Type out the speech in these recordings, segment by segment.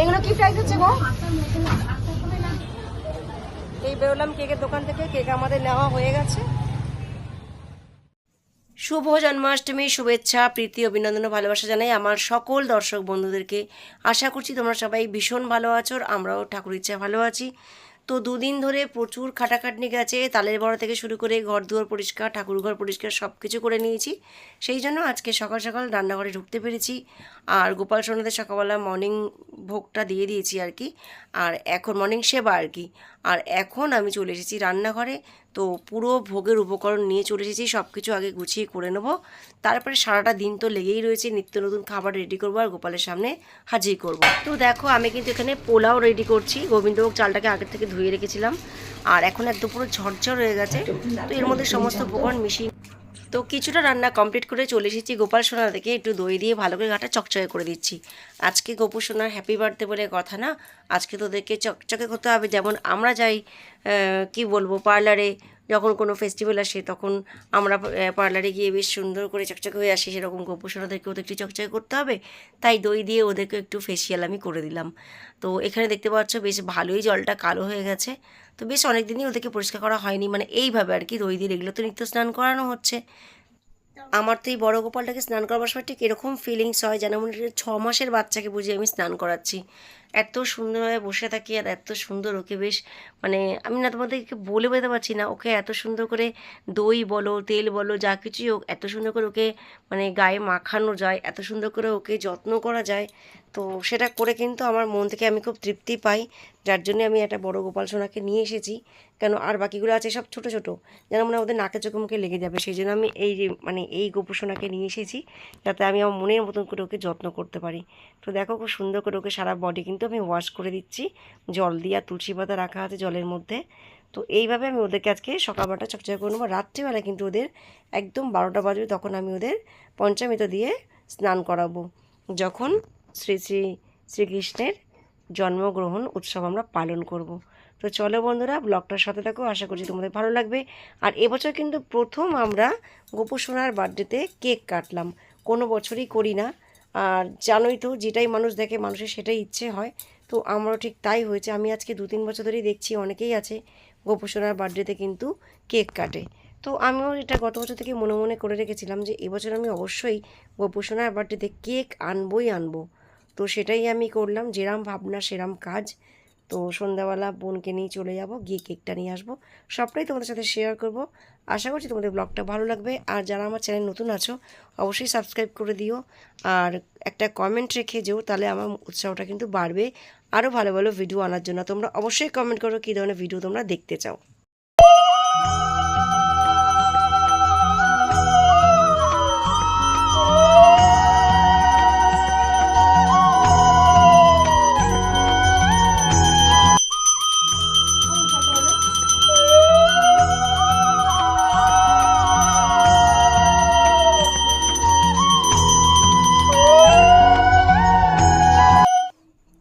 এগুলো কি এই বেরোলাম কেকের দোকান থেকে, কেক আমাদের নেওয়া হয়ে গেছে। শুভ জন্মাষ্টমী, শুভেচ্ছা, প্রীতি, অভিনন্দন ভালোবাসা জানাই আমার সকল দর্শক বন্ধুদেরকে। আশা করছি তোমরা সবাই ভীষণ ভালো আছো আমরাও ঠাকুর ইচ্ছা ভালো আছি। তো দুদিন ধরে প্রচুর খাটাখাটনি গেছে, তালের বড়া থেকে শুরু করে ঘর দুয়ার পরিষ্কার, ঠাকুরঘর পরিষ্কার সব কিছু করে নিয়েছি। সেই জন্য আজকে সকাল সকাল রান্নাঘরে ঢুকতে পেরেছি। আর গোপাল সোনাদের সকালবেলা মর্নিং ভোগটা দিয়ে দিয়েছি আর কি। আর এখন মর্নিং সেবা আর কি। আর এখন আমি চলে এসেছি রান্নাঘরে। তো পুরো ভোগের উপকরণ নিয়ে চলে এসেছি সব কিছু আগে গুছিয়ে করে নেব। তারপরে সারাটা দিন তো লেগেই রয়েছে, নিত্য নতুন খাবার রেডি করব আর গোপালের সামনে হাজির করব। তো দেখো আমি কিন্তু এখানে পোলাও রেডি করছি। গোবিন্দভোগ চালটাকে আগের থেকে ধুয়ে রেখেছিলাম। আর এখন একদম পুরো ঝরঝর হয়ে গেছে, তো এর মধ্যে সমস্ত উপকরণ মিশিয়ে তো কিছুটা রান্না কমপ্লিট করে চলে এসেছি গোপাল সোনা থেকে, একটু দই দিয়ে ভালো করে ঘাটা চকচকে করে দিচ্ছি। আজকে গোপু সোনার হ্যাপি বার্থডে বলে কথা না, আজকে তোদেরকে চকচকে করতে হবে। যেমন আমরা যাই কি বলব পার্লারে যখন কোনো ফেস্টিভ্যাল আসে, তখন আমরা পার্লারে গিয়ে বেশ সুন্দর করে চকচকে হয়ে আসি, সেরকম গোপু সোনাদেরকেও তো একটু চকচকে করতে হবে। তাই দই দিয়ে ওদেরকে একটু ফেসিয়াল আমি করে দিলাম। তো এখানে দেখতে পাচ্ছ, বেশ ভালোই জলটা কালো হয়ে গেছে। তো বেশ অনেক দিনই ওদেরকে পরিষ্কার করা হয়নি মানে এইভাবে আর কি দই দিয়ে এগুলো তো নিত্য স্নান করানো হচ্ছে। আমার তো এই বড় গোপালটাকে স্নান করাবার সময় ঠিক এরকম ফিলিংস হয় যেন মনে ছ মাসের বাচ্চাকে বুঝে আমি স্নান করাচ্ছি। এত সুন্দরভাবে বসে থাকি আর এত সুন্দর ওকে বেশ মানে আমি না তোমাদেরকে বলে বোঝাতে পারছি না, ওকে এত সুন্দর করে দই বলো, তেল বলো, যা কিছুই হোক, এত সুন্দর করে ওকে মানে গায়ে মাখানো যায়, এত সুন্দর করে ওকে যত্ন করা যায়। তো সেটা করে কিন্তু আমার মন থেকে আমি খুব তৃপ্তি পাই। যার জন্য আমি একটা বড় গোপাল সোনাকে নিয়ে এসেছি। কেন আর বাকিগুলো আছে সব ছোট ছোট। যেন মনে ওদের নাকে চোখে মুখে লেগে যাবে। সেই জন্য আমি এই মানে এই গোপু সোনাকে নিয়ে এসেছি। যাতে আমি আমার মনের মতন করে ওকে যত্ন করতে পারি। তো দেখো খুব সুন্দর করে ওকে সারা বডি কিন্তু আমি ওয়াশ করে দিচ্ছি। জল দিয়ে আর তুলসী পাতা রাখা আছে জলের মধ্যে। তো এইভাবে আমি ওদেরকে আজকে সকালবেলাটা চকচক করে নেব। রাত্রিবেলা কিন্তু ওদের একদম বারোটা বাজবে তখন আমি ওদের পঞ্চামৃত দিয়ে স্নান করাবো। যখন শ্রী শ্রী শ্রীকৃষ্ণের জন্মগ্রহণ উৎসব আমরা পালন করব। তো চলো বন্ধুরা ব্লগটার সাথে থাকো। আশা করছি তোমাদের ভালো লাগবে। আর এবছর কিন্তু প্রথম আমরা গোপু সোনার বার্থডেতে কেক কাটলাম। কোনো বছরই করি না। আর জানোই তো, যেটাই মানুষ দেখে মানুষের সেটাই ইচ্ছে হয়। তো আমারও ঠিক তাই হয়েছে। আমি আজকে দু তিন বছর ধরেই দেখছি, অনেকেই আছে গোপসোনার বার্থডেতে কিন্তু কেক কাটে। তো আমিও এটা গত বছর থেকে মনে মনে করে রেখেছিলাম যে, এবছর আমি অবশ্যই গোপসোনার বার্থডেতে কেক আনবই আনব। তো সেটাই আমি করলাম, যেরাম ভাবনা, সেরাম কাজ। তো সন্ধ্যাবেলা বোনকে নিয়ে চলে যাব, গিয়ে কেকটা নিয়ে আসব। সবটাই তোমাদের সাথে শেয়ার করব। আশা করছি তোমাদের ব্লগটা ভালো লাগবে। আর যারা আমার চ্যানেল নতুন আছো, অবশ্যই সাবস্ক্রাইব করে দিও। আর একটা কমেন্ট রেখে যেও, তাহলে আমার উৎসাহটা কিন্তু বাড়বে। আরও ভালো ভালো ভিডিও আনার জন্য তোমরা অবশ্যই কমেন্ট করো কী ধরনের ভিডিও তোমরা দেখতে চাও।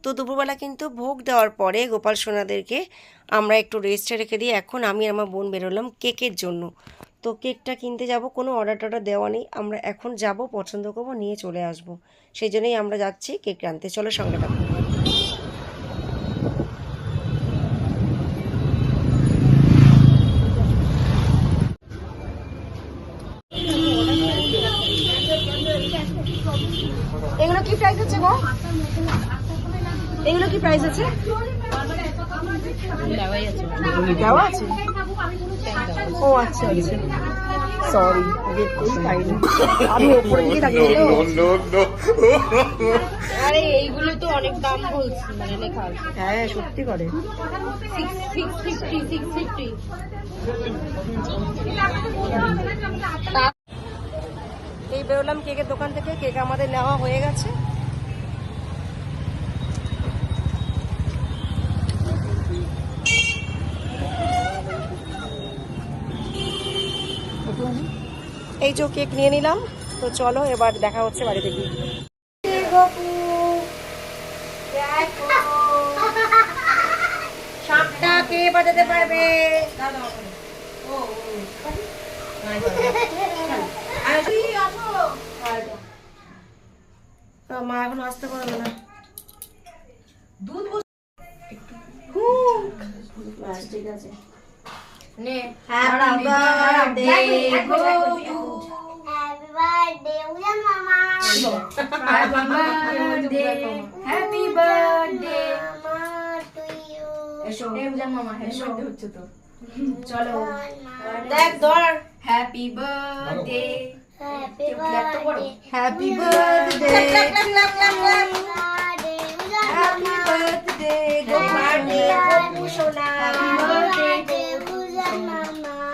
তো দুপুরবেলা কিন্তু ভোগ দেওয়ার পরে গোপাল সোনাদেরকে আমরা একটু রেস্টে রেখে দিয়ে এখন আমি আমার বোন বেরোলাম কেকের জন্য। তো কেকটা কিনতে যাব, কোনো অর্ডার টর্ডার দেওয়া নেই। আমরা এখন যাব, পছন্দ করব, নিয়ে চলে আসব। সেই জন্যই আমরা যাচ্ছি, কেক আনতে চলো সঙ্গে থাকো এগুলো কি প্রাইস আছে গো এগুলো কি প্রাইস আছে? দেওয়া আছে? ও আচ্ছা আচ্ছা। সরি আমি ওপরে দিকে তাকিয়ে আরে এইগুলো তো অনেক দাম বলছি মানে লেখা হ্যাঁ সত্যি করে। এই বেরোলাম কেকের দোকান থেকে। কেক আমাদের নেওয়া হয়ে গেছে। এই যে কেক নিয়ে নিলাম। তো চলো এবার দেখা হচ্ছে বাড়িতে গিয়ে। সাপটা কে বাজাতে পারবে? মা এখন আসতে পারবে না। ব্যাস, ঠিক আছে। নে হ্যাপি বার্থডে হ্যাপি বার্থডে এসো মামা হ্যাপি বার্থডে হচ্ছে তো চলো দেখ ধর happy birthday happy birthday happy birthday birthday Gopu সোনা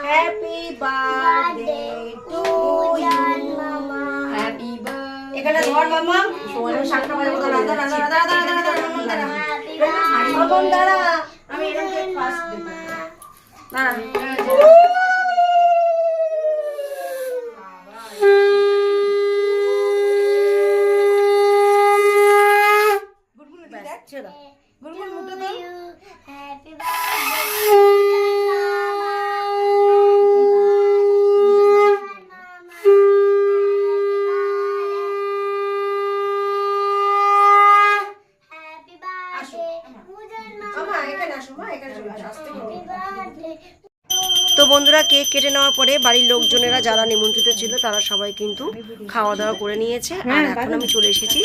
হ্যাপি বার্থডে ধর মামা সোনা শাকটা বাজাবো দাঁড়া দাঁড়া দাঁড়া দাঁড়া দাঁড়া দাঁড়া দাঁড়া দাঁড়া আমি এখানে ফার্স্ট দেবো দাঁড়া ব্যাস, ছেড়ে দাও। মামা, এখানে আসো, মা, এখানে চলে আসো, আস্তে করে। তো বন্ধুরা কেক কেটে নেওয়ার পরে বাড়ির লোকজনেরা যারা নিমন্ত্রিত ছিল তারা সবাই কিন্তু খাওয়া দাওয়া করে নিয়েছে। আর এখন আমি চলে এসেছি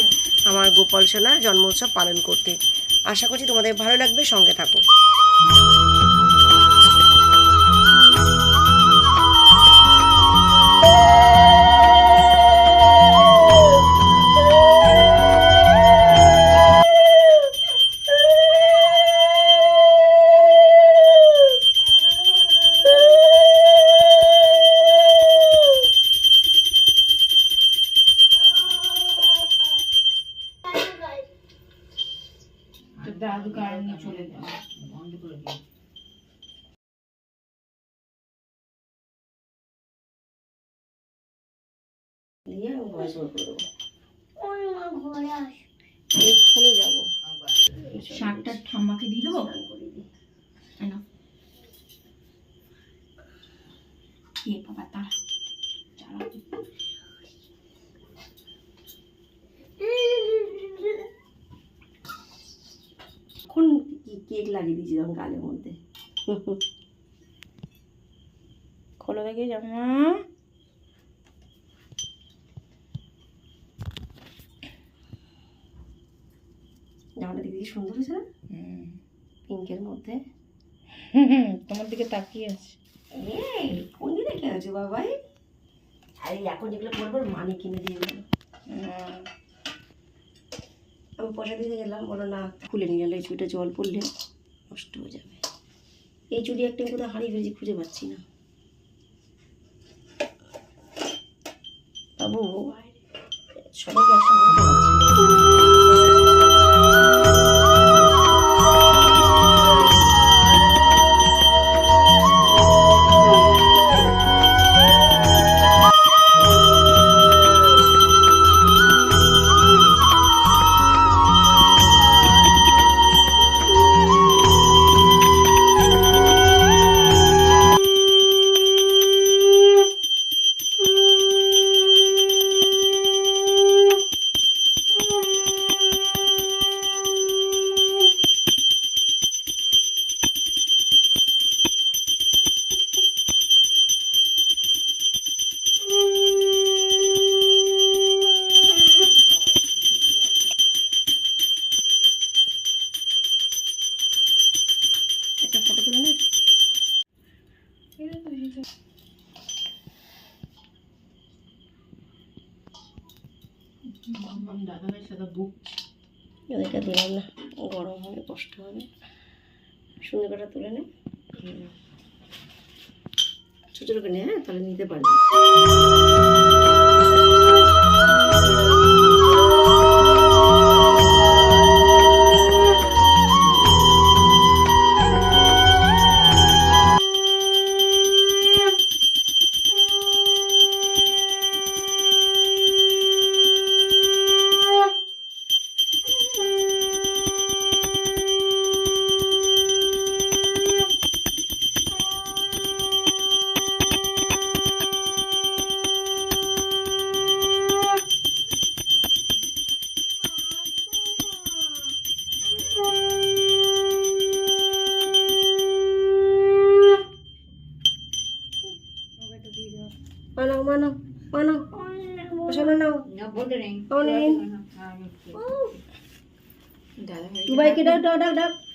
আমার গোপাল সেনার জন্ম উৎসব পালন করতে। আশা করছি তোমাদের ভালো লাগবে সঙ্গে থাকো। দিয়ে আমি ভয়েস ওভার করে দেবো। এক্ষুনি যাব। শাকটা ঠাম্মাকে দিয়ে দেবো? এই নাও। এ বাবা তারা এখন কেক লাগিয়ে দিয়েছিলাম গালের মধ্যে। খোলো দেখি জামা জামাটা দেখতে কি সুন্দর হয়েছে না? পিঙ্কের মধ্যে। তোমার দিকে তাকিয়ে আছে। এই কোন দিকে কে আছো বাবাই? আরে এখন যেগুলো পরবো মানে কিনে দিয়ে গেল আমি পয়সা দিতে গেলাম বলো না খুলে নিয়ে গেলো এই চুড়িটা জল পড়লে নষ্ট হয়ে যাবে। এই চুড়ি একটা কোথাও হারিয়ে ফেলেছি খুঁজে পাচ্ছি না। বাবু সবাইকে একসঙ্গে ওদেরকে দিলাম না, গরম হবে কষ্ট হবে। সুন্দর করে তুলে নে। ছোট করে নে হ্যাঁ তাহলে নিতে পারবি। Tony. Baik, kita udah, udah.